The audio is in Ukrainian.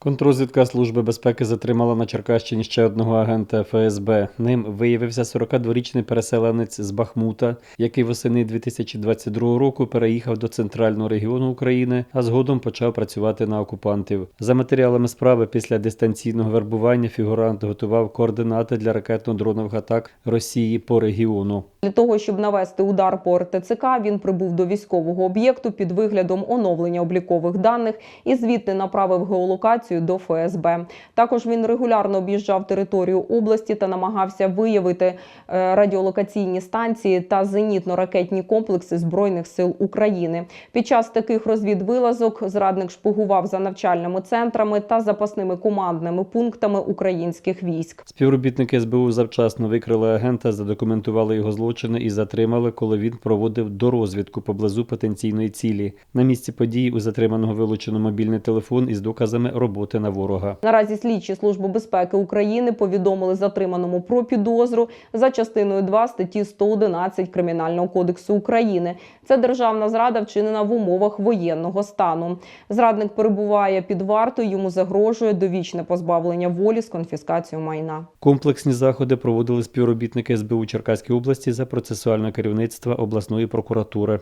Контррозвідка Служби безпеки затримала на Черкащині ще одного агента ФСБ. Ним виявився 42-річний переселенець з Бахмута, який восени 2022 року переїхав до центрального регіону України, а згодом почав працювати на окупантів. За матеріалами справи, після дистанційного вербування фігурант готував координати для ракетно-дронових атак Росії по регіону. Для того, щоб навести удар по РТЦК, він прибув до військового об'єкту під виглядом оновлення облікових даних і звідти направив геолокацію до ФСБ. Також він регулярно об'їжджав територію області та намагався виявити е, радіолокаційні станції та зенітно-ракетні комплекси Збройних сил України. Під час таких розвідвилазок зрадник шпигував за навчальними центрами та запасними командними пунктами українських військ. Співробітники СБУ завчасно викрили агента, задокументували його злочини і затримали, коли він проводив дорозвідку поблизу потенційної цілі. На місці події у затриманого вилучено мобільний телефон із доказами роботи на ворога. Наразі слідчі Служби безпеки України повідомили затриманому про підозру за частиною 2 статті 111 Кримінального кодексу України. Це державна зрада вчинена в умовах воєнного стану. Зрадник перебуває під вартою, йому загрожує довічне позбавлення волі з конфіскацією майна. Комплексні заходи проводили співробітники СБУ Черкаської області за процесуальне керівництво обласної прокуратури.